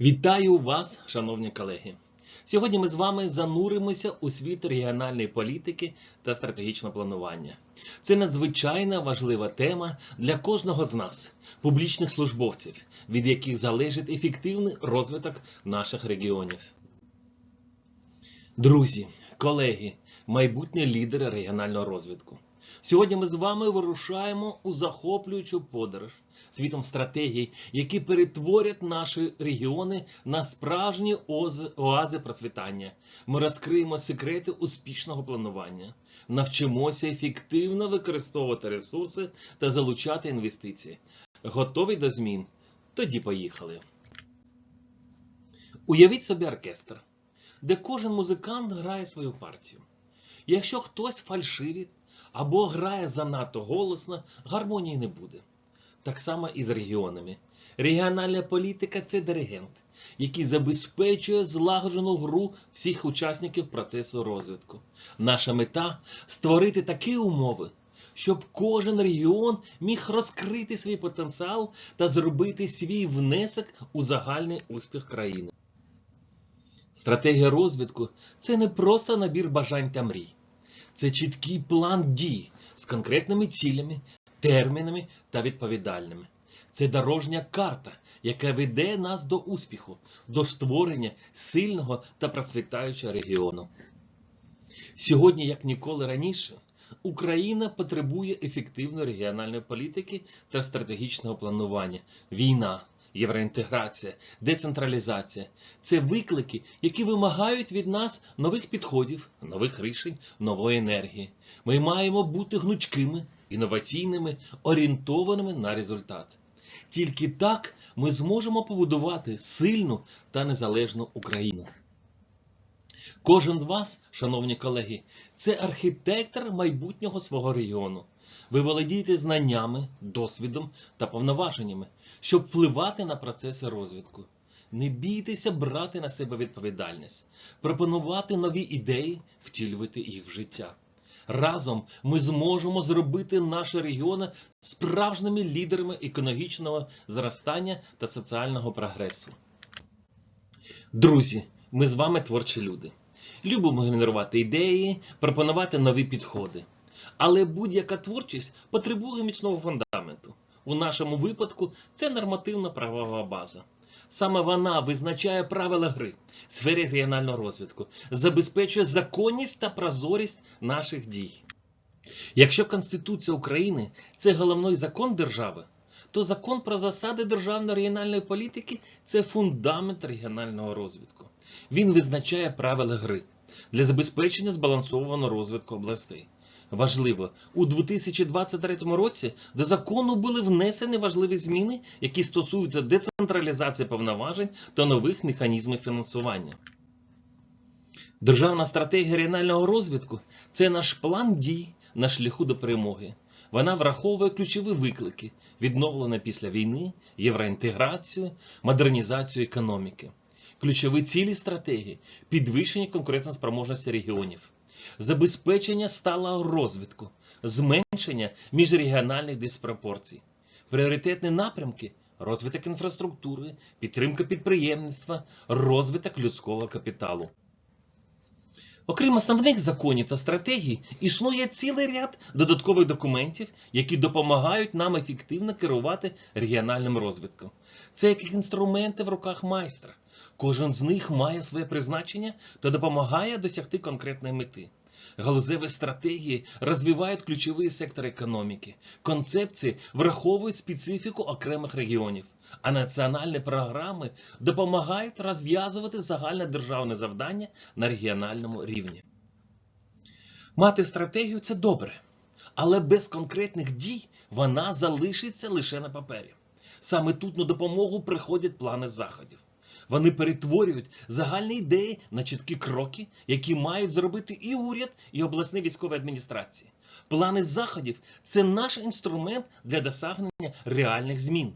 Вітаю вас, шановні колеги! Сьогодні ми з вами зануримося у світ регіональної політики та стратегічного планування. Це надзвичайно важлива тема для кожного з нас, публічних службовців, від яких залежить ефективний розвиток наших регіонів. Друзі, колеги, майбутні лідери регіонального розвитку. Сьогодні ми з вами вирушаємо у захоплюючу подорож світом стратегій, які перетворять наші регіони на справжні оази процвітання. Ми розкриємо секрети успішного планування, навчимося ефективно використовувати ресурси та залучати інвестиції. Готові до змін? Тоді поїхали. Уявіть собі оркестр, де кожен музикант грає свою партію. Якщо хтось фальшивить або грає занадто голосно, гармонії не буде. Так само і з регіонами. Регіональна політика це диригент, який забезпечує злагоджену гру всіх учасників процесу розвитку. Наша мета створити такі умови, щоб кожен регіон міг розкрити свій потенціал та зробити свій внесок у загальний успіх країни. Стратегія розвитку це не просто набір бажань та мрій. Це чіткий план дій з конкретними цілями, термінами та відповідальними. Це дорожня карта, яка веде нас до успіху, до створення сильного та процвітаючого регіону. Сьогодні, як ніколи раніше, Україна потребує ефективної регіональної політики та стратегічного планування. Війна, євроінтеграція, децентралізація це виклики, які вимагають від нас нових підходів, нових рішень, нової енергії. Ми маємо бути гнучкими, інноваційними, орієнтованими на результат. Тільки так ми зможемо побудувати сильну та незалежну Україну. Кожен з вас, шановні колеги, це архітектор майбутнього свого регіону. Ви володієте знаннями, досвідом та повноваженнями, щоб впливати на процеси розвитку. Не бійтеся брати на себе відповідальність, пропонувати нові ідеї, втілювати їх в життя. Разом ми зможемо зробити наші регіони справжніми лідерами економічного зростання та соціального прогресу. Друзі, ми з вами творчі люди. Любимо генерувати ідеї, пропонувати нові підходи. Але будь-яка творчість потребує міцного фундаменту. У нашому випадку це нормативна правова база. Саме вона визначає правила гри в сфері регіонального розвитку, забезпечує законність та прозорість наших дій. Якщо Конституція України це головний закон держави, то закон про засади державної регіональної політики це фундамент регіонального розвитку. Він визначає правила гри для забезпечення збалансованого розвитку областей. Важливо, у 2023 році до закону були внесені важливі зміни, які стосуються децентралізації повноважень та нових механізмів фінансування. Державна стратегія регіонального розвитку це наш план дій на шляху до перемоги. Вона враховує ключові виклики: відновлення після війни, євроінтеграцію, модернізацію економіки. Ключові цілі стратегії підвищення конкурентоспроможності регіонів, забезпечення сталого розвитку, зменшення міжрегіональних диспропорцій, пріоритетні напрямки розвиток інфраструктури, підтримка підприємництва, розвиток людського капіталу. Окрім основних законів та стратегій, існує цілий ряд додаткових документів, які допомагають нам ефективно керувати регіональним розвитком. Це як інструменти в руках майстра. Кожен з них має своє призначення та допомагає досягти конкретної мети. Галузеві стратегії розвивають ключові сектори економіки. Концепції враховують специфіку окремих регіонів, а національні програми допомагають розв'язувати загальне державне завдання на регіональному рівні. Мати стратегію це добре, але без конкретних дій вона залишиться лише на папері. Саме тут на допомогу приходять плани заходів. Вони перетворюють загальні ідеї на чіткі кроки, які мають зробити і уряд, і обласні військові адміністрації. Плани заходів це наш інструмент для досягнення реальних змін.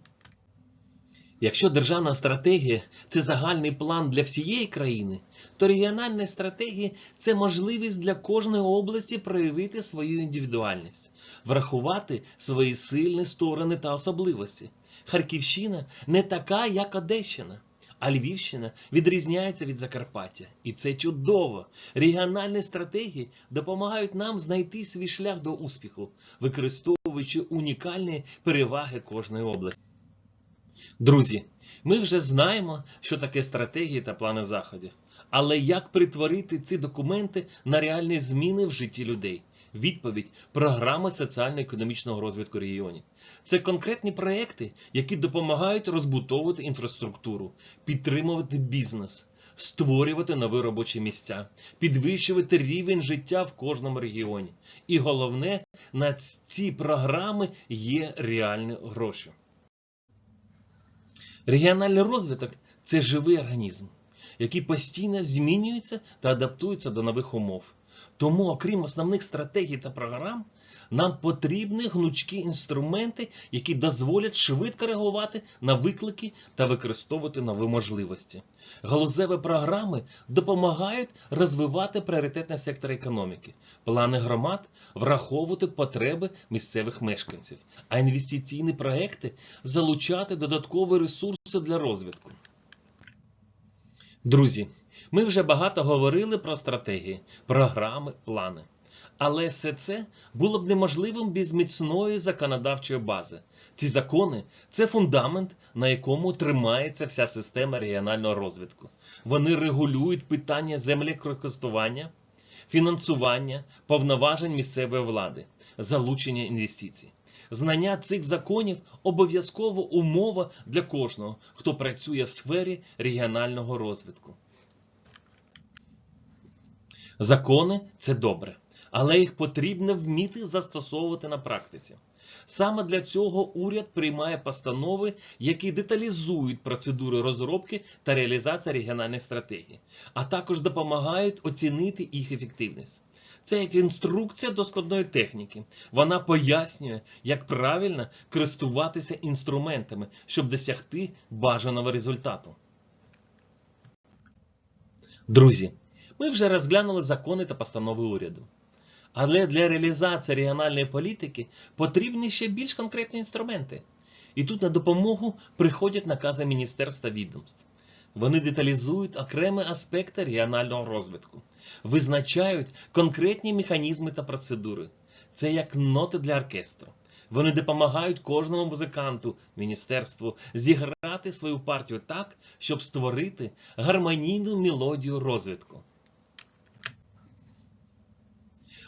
Якщо державна стратегія це загальний план для всієї країни, то регіональні стратегії це можливість для кожної області проявити свою індивідуальність, врахувати свої сильні сторони та особливості. Харківщина не така, як Одещина. А Львівщина відрізняється від Закарпаття. І це чудово. Регіональні стратегії допомагають нам знайти свій шлях до успіху, використовуючи унікальні переваги кожної області. Друзі, ми вже знаємо, що таке стратегії та плани заходів. Але як притворити ці документи на реальні зміни в житті людей? Відповідь програми соціально-економічного розвитку регіонів. Це конкретні проекти, які допомагають розбудовувати інфраструктуру, підтримувати бізнес, створювати нові робочі місця, підвищувати рівень життя в кожному регіоні. І головне, на ці програми є реальні гроші. Регіональний розвиток це живий організм, який постійно змінюється та адаптується до нових умов. Тому, окрім основних стратегій та програм, нам потрібні гнучкі інструменти, які дозволять швидко реагувати на виклики та використовувати нові можливості. Галузеві програми допомагають розвивати пріоритетний сектор економіки, плани громад враховувати потреби місцевих мешканців, а інвестиційні проекти залучати додаткові ресурси для розвитку. Друзі, ми вже багато говорили про стратегії, програми, плани. Але все це було б неможливим без міцної законодавчої бази. Ці закони це фундамент, на якому тримається вся система регіонального розвитку. Вони регулюють питання землекористування, фінансування, повноважень місцевої влади, залучення інвестицій. Знання цих законів обов'язково умова для кожного, хто працює в сфері регіонального розвитку. Закони це добре, але їх потрібно вміти застосовувати на практиці. Саме для цього уряд приймає постанови, які деталізують процедури розробки та реалізації регіональних стратегій, а також допомагають оцінити їх ефективність. Це як інструкція до складної техніки. Вона пояснює, як правильно користуватися інструментами, щоб досягти бажаного результату. Друзі, ми вже розглянули закони та постанови уряду. Але для реалізації регіональної політики потрібні ще більш конкретні інструменти. І тут на допомогу приходять накази міністерства відомств. Вони деталізують окремі аспекти регіонального розвитку, визначають конкретні механізми та процедури. Це як ноти для оркестру. Вони допомагають кожному музиканту, міністерству зіграти свою партію так, щоб створити гармонійну мелодію розвитку.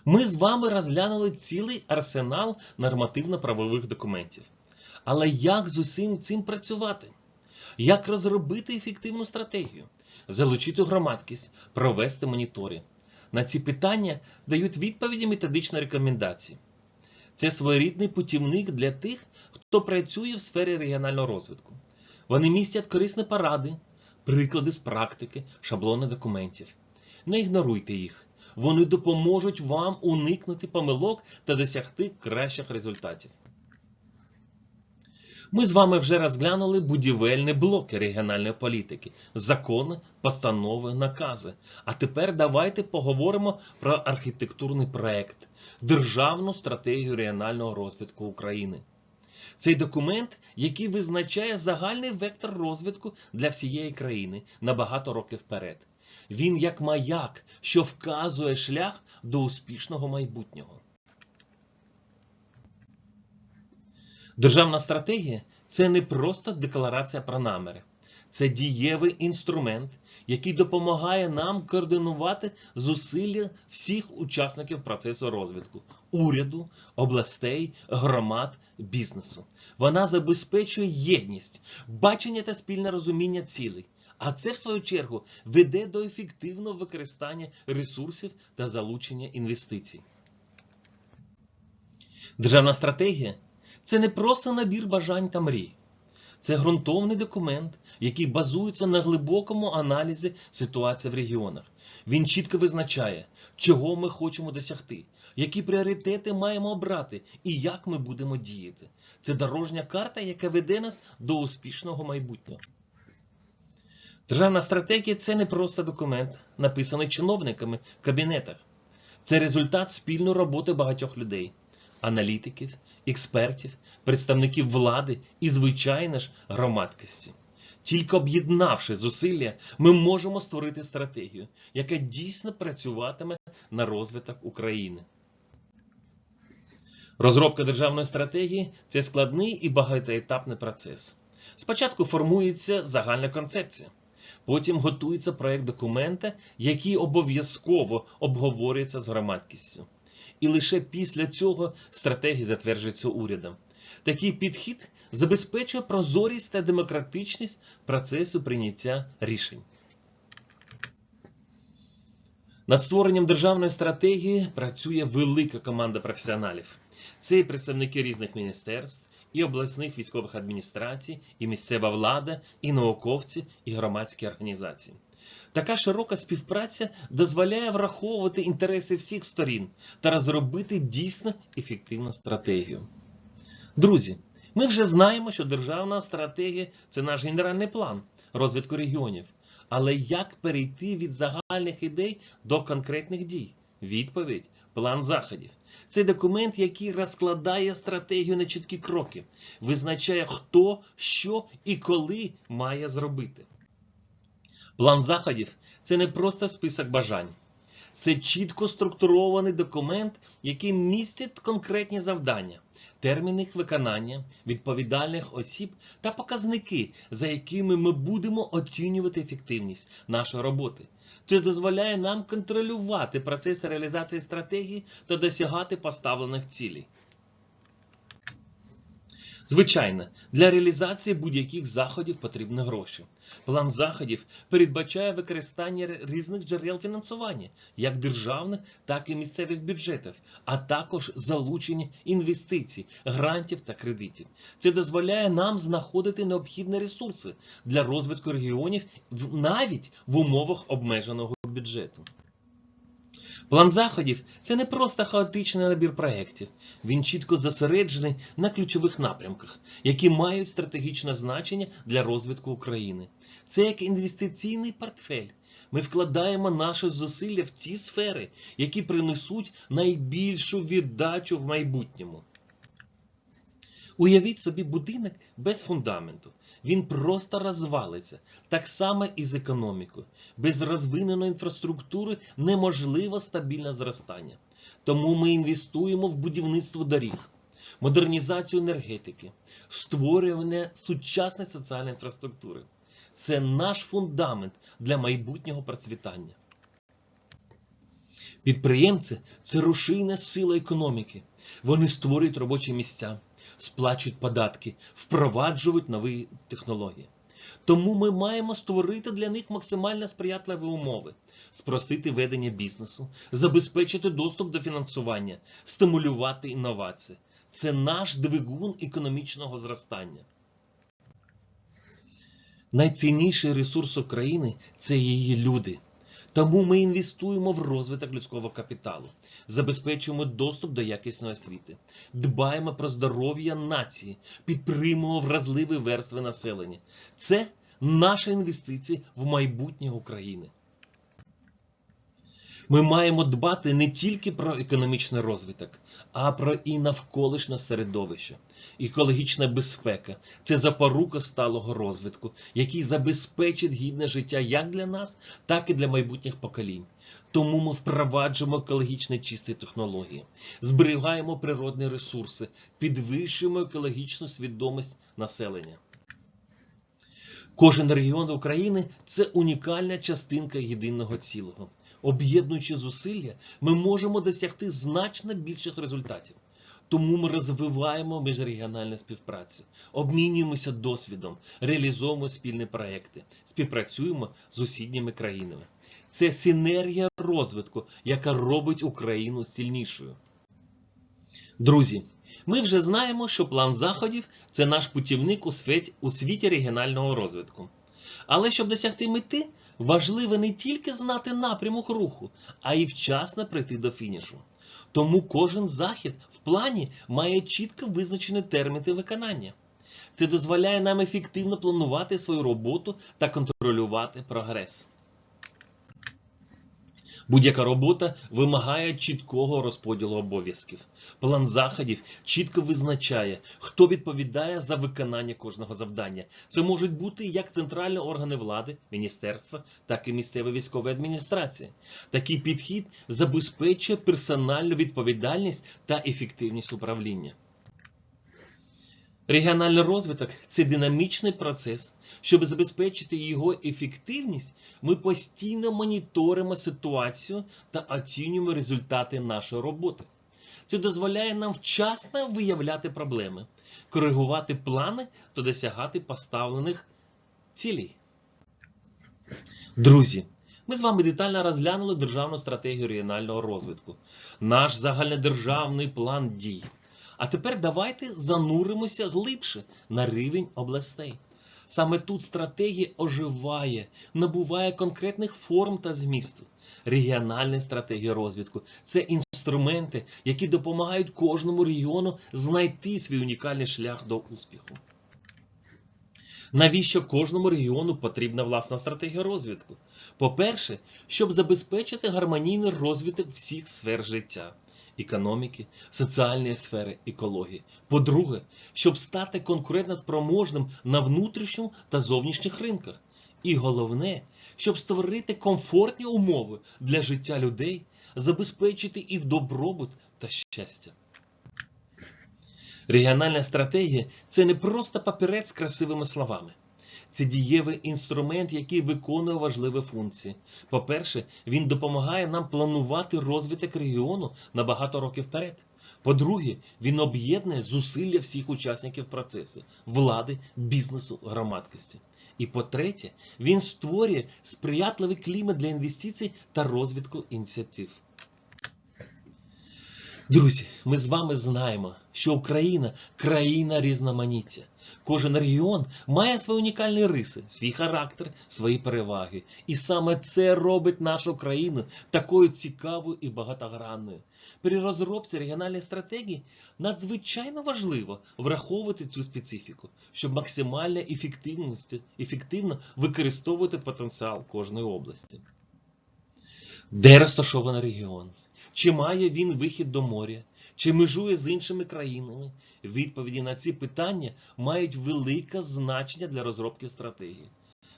Ми з вами розглянули цілий арсенал нормативно-правових документів. Але як з усім цим працювати? Як розробити ефективну стратегію, залучити громадськість, провести моніторинг? На ці питання дають відповіді методичної рекомендації. Це своєрідний путівник для тих, хто працює в сфері регіонального розвитку. Вони містять корисні поради, приклади з практики, шаблони документів. Не ігноруйте їх. Вони допоможуть вам уникнути помилок та досягти кращих результатів. Ми з вами вже розглянули будівельні блоки регіональної політики, закони, постанови, накази. А тепер давайте поговоримо про архітектурний проект Державну стратегію регіонального розвитку України. Цей документ, який визначає загальний вектор розвитку для всієї країни на багато років вперед. Він як маяк, що вказує шлях до успішного майбутнього. Державна стратегія це не просто декларація про наміри. Це дієвий інструмент, який допомагає нам координувати зусилля всіх учасників процесу розвитку уряду, областей, громад, бізнесу. Вона забезпечує єдність, бачення та спільне розуміння цілей. А це, в свою чергу, веде до ефективного використання ресурсів та залучення інвестицій. Державна стратегія це не просто набір бажань та мрій. Це ґрунтовний документ, який базується на глибокому аналізі ситуації в регіонах. Він чітко визначає, чого ми хочемо досягти, які пріоритети маємо обрати і як ми будемо діяти. Це дорожня карта, яка веде нас до успішного майбутнього. Державна стратегія це не просто документ, написаний чиновниками в кабінетах. Це результат спільної роботи багатьох людей, аналітиків, експертів, представників влади і, звичайно ж, громадськості. Тільки об'єднавши зусилля, ми можемо створити стратегію, яка дійсно працюватиме на розвиток України. Розробка державної стратегії це складний і багатоетапний процес. Спочатку формується загальна концепція, потім готується проект документа, який обов'язково обговорюється з громадськістю. І лише після цього стратегія затверджується урядом. Такий підхід забезпечує прозорість та демократичність процесу прийняття рішень. Над створенням державної стратегії працює велика команда професіоналів. Це і представники різних міністерств, і обласних військових адміністрацій, і місцева влада, і науковці, і громадські організації. Така широка співпраця дозволяє враховувати інтереси всіх сторін та розробити дійсно ефективну стратегію. Друзі, ми вже знаємо, що державна стратегія це наш генеральний план розвитку регіонів. Але як перейти від загальних ідей до конкретних дій? Відповідь план заходів. Це документ, який розкладає стратегію на чіткі кроки, визначає, хто, що і коли має зробити. План заходів це не просто список бажань. Це чітко структурований документ, який містить конкретні завдання, терміни їх виконання, відповідальних осіб та показники, за якими ми будемо оцінювати ефективність нашої роботи. Це дозволяє нам контролювати процес реалізації стратегії та досягати поставлених цілей. Звичайно, для реалізації будь-яких заходів потрібні гроші. План заходів передбачає використання різних джерел фінансування, як державних, так і місцевих бюджетів, а також залучення інвестицій, грантів та кредитів. Це дозволяє нам знаходити необхідні ресурси для розвитку регіонів навіть в умовах обмеженого бюджету. План заходів це не просто хаотичний набір проєктів. Він чітко зосереджений на ключових напрямках, які мають стратегічне значення для розвитку України. Це як інвестиційний портфель. Ми вкладаємо наші зусилля в ті сфери, які принесуть найбільшу віддачу в майбутньому. Уявіть собі будинок без фундаменту. Він просто розвалиться. Так само і з економікою. Без розвиненої інфраструктури неможливо стабільне зростання. Тому ми інвестуємо в будівництво доріг, модернізацію енергетики, створювання сучасної соціальної інфраструктури. Це наш фундамент для майбутнього процвітання. Підприємці це рушійна сила економіки. Вони створюють робочі місця, сплачують податки, впроваджують нові технології. Тому ми маємо створити для них максимально сприятливі умови, спростити ведення бізнесу, забезпечити доступ до фінансування, стимулювати інновації. Це наш двигун економічного зростання. Найцінніший ресурс України це її люди. Тому ми інвестуємо в розвиток людського капіталу, забезпечуємо доступ до якісної освіти, дбаємо про здоров'я нації, підтримуємо вразливі верстви населення. Це наша інвестиція в майбутнє України. Ми маємо дбати не тільки про економічний розвиток, а про і навколишнє середовище. Екологічна безпека це запорука сталого розвитку, який забезпечить гідне життя як для нас, так і для майбутніх поколінь. Тому ми впроваджуємо екологічно чисті технології, зберігаємо природні ресурси, підвищуємо екологічну свідомість населення. Кожен регіон України це унікальна частинка єдиного цілого. Об'єднуючи зусилля, ми можемо досягти значно більших результатів. Тому ми розвиваємо міжрегіональну співпрацю, обмінюємося досвідом, реалізовуємо спільні проекти, співпрацюємо з сусідніми країнами. Це синергія розвитку, яка робить Україну сильнішою. Друзі, ми вже знаємо, що план заходів це наш путівник у світі регіонального розвитку. Але щоб досягти мети, важливо не тільки знати напрямок руху, а й вчасно прийти до фінішу. Тому кожен захід в плані має чітко визначені терміни виконання. Це дозволяє нам ефективно планувати свою роботу та контролювати прогрес. Будь-яка робота вимагає чіткого розподілу обов'язків. План заходів чітко визначає, хто відповідає за виконання кожного завдання. Це можуть бути як центральні органи влади, міністерства, так і місцеві військові адміністрації. Такий підхід забезпечує персональну відповідальність та ефективність управління. Регіональний розвиток це динамічний процес. Щоб забезпечити його ефективність, ми постійно моніторимо ситуацію та оцінюємо результати нашої роботи. Це дозволяє нам вчасно виявляти проблеми, коригувати плани та досягати поставлених цілей. Друзі, ми з вами детально розглянули державну стратегію регіонального розвитку, наш загальнодержавний план дій. А тепер давайте зануримося глибше на рівень областей. Саме тут стратегія оживає, набуває конкретних форм та змісту. Регіональні стратегії розвитку це інструменти, які допомагають кожному регіону знайти свій унікальний шлях до успіху. Навіщо кожному регіону потрібна власна стратегія розвитку? По-перше, щоб забезпечити гармонійний розвиток всіх сфер життя економіки, соціальної сфери, екології. По-друге, щоб стати конкурентно спроможним на внутрішньому та зовнішніх ринках. І головне, щоб створити комфортні умови для життя людей, забезпечити їх добробут та щастя. Регіональна стратегія це не просто папірець з красивими словами. Це дієвий інструмент, який виконує важливі функції. По-перше, він допомагає нам планувати розвиток регіону на багато років вперед. По-друге, він об'єднує зусилля всіх учасників процесу влади, бізнесу, громадськості. І по-третє, він створює сприятливий клімат для інвестицій та розвитку ініціатив. Друзі, ми з вами знаємо, що Україна країна різноманіття. Кожен регіон має свої унікальні риси, свій характер, свої переваги. І саме це робить нашу країну такою цікавою і багатогранною. При розробці регіональної стратегії надзвичайно важливо враховувати цю специфіку, щоб максимально ефективно використовувати потенціал кожної області. Де розташований регіон? Чи має він вихід до моря? Чи межує з іншими країнами? Відповіді на ці питання мають велике значення для розробки стратегії.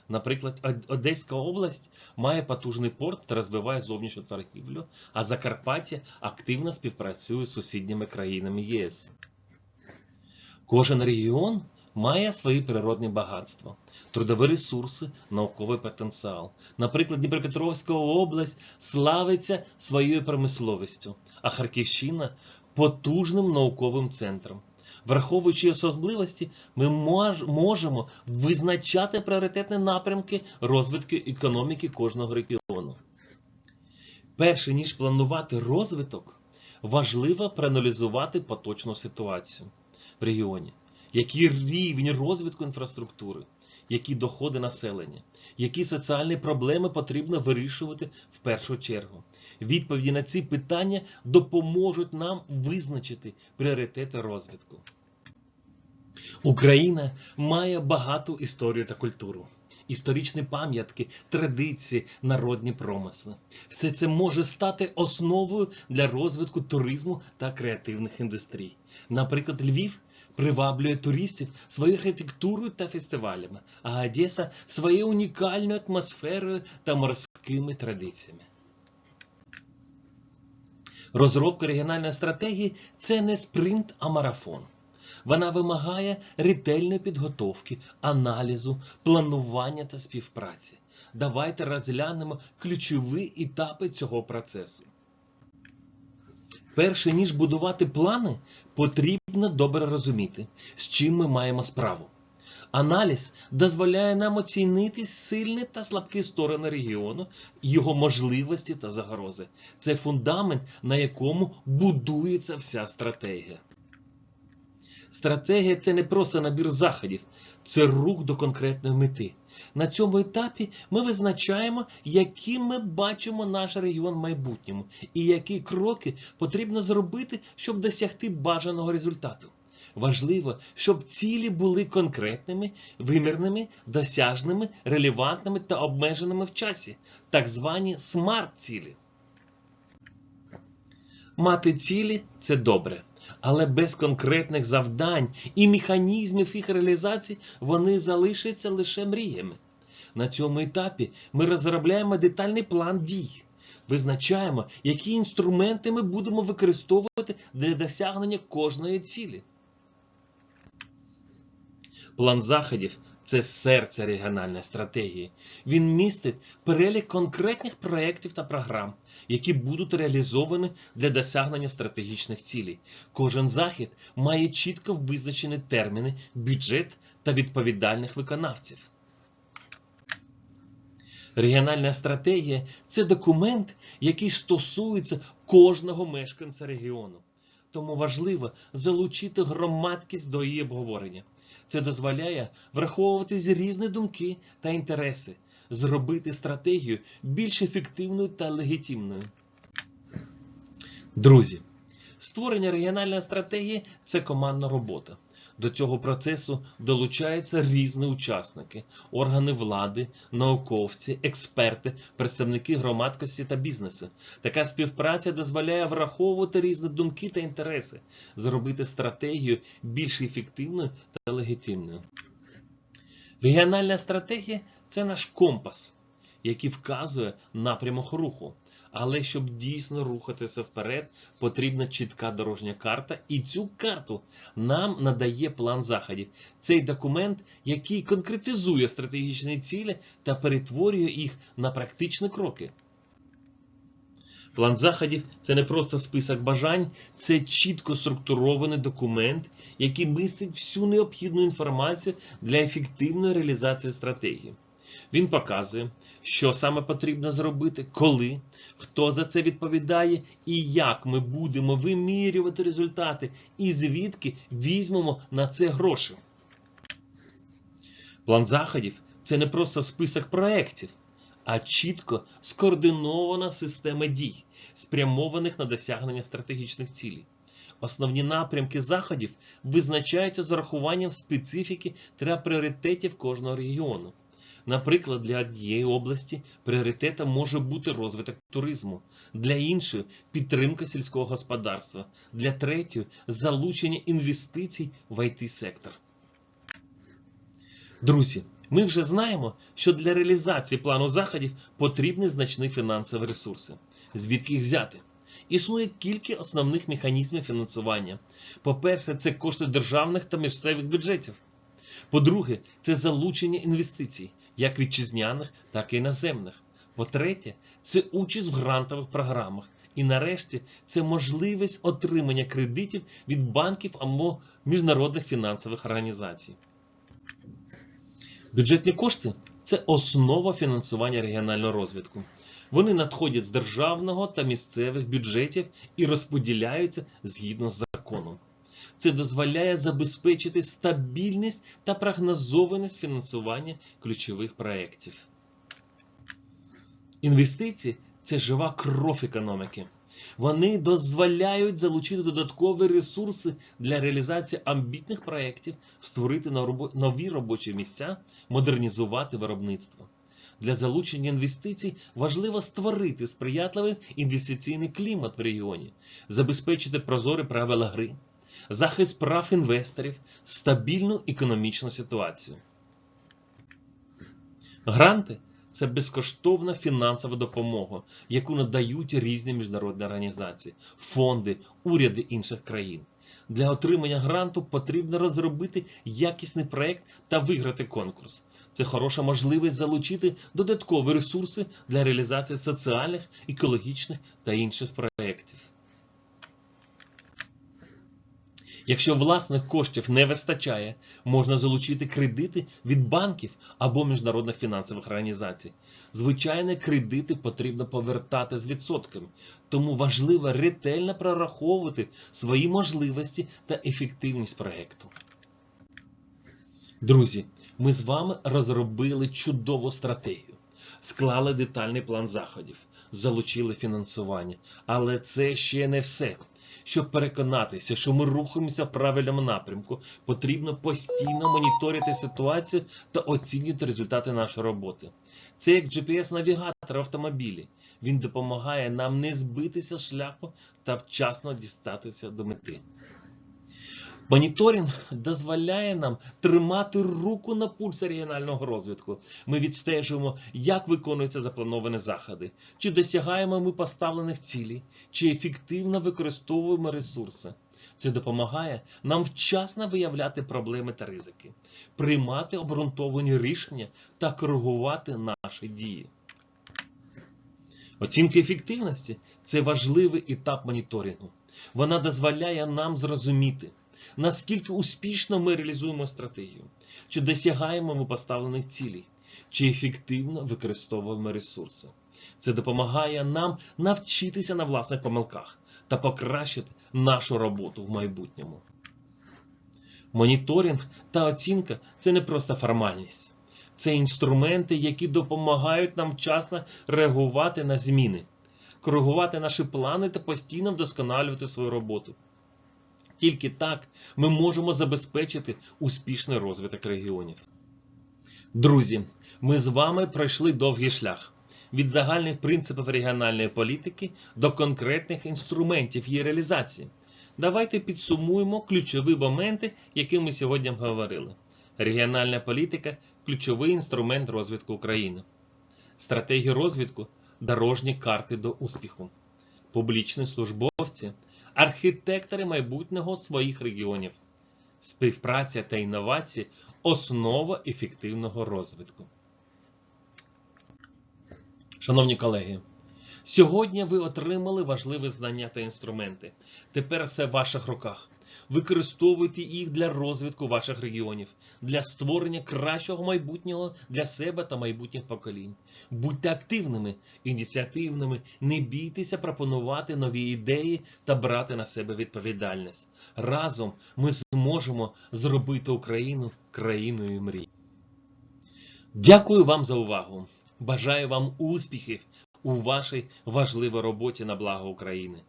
Наприклад, Одеська область має потужний порт та розвиває зовнішню торгівлю, а Закарпаття активно співпрацює з сусідніми країнами ЄС. Кожен регіон має свої природні багатства, трудові ресурси, науковий потенціал. Наприклад, Дніпропетровська область славиться своєю промисловістю, а Харківщина потужним науковим центром. Враховуючи особливості, ми мож, можемо визначати пріоритетні напрямки розвитку економіки кожного регіону. Перше ніж планувати розвиток, важливо проаналізувати поточну ситуацію в регіоні, який рівень розвитку інфраструктури, які доходи населення, які соціальні проблеми потрібно вирішувати в першу чергу. Відповіді на ці питання допоможуть нам визначити пріоритети розвитку. Україна має багату історію та культуру. Історичні пам'ятки, традиції, народні промисли. Все це може стати основою для розвитку туризму та креативних індустрій. Наприклад, Львів приваблює туристів своєю архітектурою та фестивалями, а Одеса своєю унікальною атмосферою та морськими традиціями. Розробка регіональної стратегії це не спринт, а марафон. Вона вимагає ретельної підготовки, аналізу, планування та співпраці. Давайте розглянемо ключові етапи цього процесу. Перше ніж будувати плани, потрібно добре розуміти, з чим ми маємо справу. Аналіз дозволяє нам оцінити сильні та слабкі сторони регіону, його можливості та загрози. Це фундамент, на якому будується вся стратегія. Стратегія це не просто набір заходів, це рух до конкретної мети. На цьому етапі ми визначаємо, яким ми бачимо наш регіон в майбутньому, і які кроки потрібно зробити, щоб досягти бажаного результату. Важливо, щоб цілі були конкретними, вимірними, досяжними, релевантними та обмеженими в часі, так звані смарт-цілі. Мати цілі це добре, але без конкретних завдань і механізмів їх реалізації вони залишаться лише мріями. На цьому етапі ми розробляємо детальний план дій, визначаємо, які інструменти ми будемо використовувати для досягнення кожної цілі. План заходів це серце регіональної стратегії. Він містить перелік конкретних проєктів та програм, які будуть реалізовані для досягнення стратегічних цілей. Кожен захід має чітко визначені терміни, бюджет та відповідальних виконавців. Регіональна стратегія це документ, який стосується кожного мешканця регіону. Тому важливо залучити громадськість до її обговорення. Це дозволяє враховувати різні думки та інтереси, зробити стратегію більш ефективною та легітимною. Друзі, створення регіональної стратегії це командна робота. До цього процесу долучаються різні учасники: органи влади, науковці, експерти, представники громадськості та бізнесу. Така співпраця дозволяє враховувати різні думки та інтереси, зробити стратегію більш ефективною та легітимною. Регіональна стратегія це наш компас, який вказує напрямок руху. Але щоб дійсно рухатися вперед, потрібна чітка дорожня карта, і цю карту нам надає план заходів. Цей документ, який конкретизує стратегічні цілі та перетворює їх на практичні кроки. План заходів це не просто список бажань, це чітко структурований документ, який містить всю необхідну інформацію для ефективної реалізації стратегії. Він показує, що саме потрібно зробити, коли, хто за це відповідає і як ми будемо вимірювати результати, і звідки візьмемо на це гроші. План заходів це не просто список проєктів, а чітко скоординована система дій, спрямованих на досягнення стратегічних цілей. Основні напрямки заходів визначаються з урахуванням специфіки та пріоритетів кожного регіону. Наприклад, для однієї області пріоритетом може бути розвиток туризму, для іншої підтримка сільського господарства, для третьої залучення інвестицій в it сектор. Друзі, ми вже знаємо, що для реалізації плану заходів потрібні значні фінансові ресурси. Звідки їх взяти? Існує кілька основних механізмів фінансування. По-перше, це кошти державних та місцевих бюджетів. По-друге, це залучення інвестицій, як вітчизняних, так і іноземних. По-третє, це участь в грантових програмах. І нарешті це можливість отримання кредитів від банків або міжнародних фінансових організацій. Бюджетні кошти це основа фінансування регіонального розвитку. Вони надходять з державного та місцевих бюджетів і розподіляються згідно з законом. Це дозволяє забезпечити стабільність та прогнозованість фінансування ключових проєктів. Інвестиції це жива кров економіки. Вони дозволяють залучити додаткові ресурси для реалізації амбітних проєктів, створити нові робочі місця, модернізувати виробництво. Для залучення інвестицій важливо створити сприятливий інвестиційний клімат в регіоні, забезпечити прозорі правила гри, захист прав інвесторів, стабільну економічну ситуацію. Гранти це безкоштовна фінансова допомога, яку надають різні міжнародні організації, фонди, уряди інших країн. Для отримання гранту потрібно розробити якісний проект та виграти конкурс. Це хороша можливість залучити додаткові ресурси для реалізації соціальних, екологічних та інших проєктів. Якщо власних коштів не вистачає, можна залучити кредити від банків або міжнародних фінансових організацій. Звичайні кредити потрібно повертати з відсотками, тому важливо ретельно прораховувати свої можливості та ефективність проєкту. Друзі, ми з вами розробили чудову стратегію, склали детальний план заходів, залучили фінансування, але це ще не все. Щоб переконатися, що ми рухаємося в правильному напрямку, потрібно постійно моніторити ситуацію та оцінювати результати нашої роботи. Це як GPS-навігатор, автомобілі Він допомагає нам не збитися з шляху та вчасно дістатися до мети. Моніторинг дозволяє нам тримати руку на пульсі регіонального розвитку. Ми відстежуємо, як виконуються заплановані заходи, чи досягаємо ми поставлених цілей, чи ефективно використовуємо ресурси. Це допомагає нам вчасно виявляти проблеми та ризики, приймати обґрунтовані рішення та коригувати наші дії. Оцінка ефективності це важливий етап моніторингу. Вона дозволяє нам зрозуміти, наскільки успішно ми реалізуємо стратегію, чи досягаємо ми поставлених цілей, чи ефективно використовуємо ресурси. Це допомагає нам навчитися на власних помилках та покращити нашу роботу в майбутньому. Моніторинг та оцінка це не просто формальність. Це інструменти, які допомагають нам вчасно реагувати на зміни, коригувати наші плани та постійно вдосконалювати свою роботу. Тільки так ми можемо забезпечити успішний розвиток регіонів. Друзі, ми з вами пройшли довгий шлях від загальних принципів регіональної політики до конкретних інструментів її реалізації. Давайте підсумуємо ключові моменти, які ми сьогодні говорили. Регіональна політика ключовий інструмент розвитку України. Стратегія розвитку дорожні карти до успіху. Публічні службовці, архітектори майбутнього своїх регіонів. Співпраця та інновації основа ефективного розвитку. Шановні колеги, сьогодні ви отримали важливі знання та інструменти. Тепер все в ваших руках. Використовуйте їх для розвитку ваших регіонів, для створення кращого майбутнього для себе та майбутніх поколінь. Будьте активними, ініціативними, не бійтеся пропонувати нові ідеї та брати на себе відповідальність. Разом ми зможемо зробити Україну країною мрій. Дякую вам за увагу. Бажаю вам успіхів у вашій важливій роботі на благо України.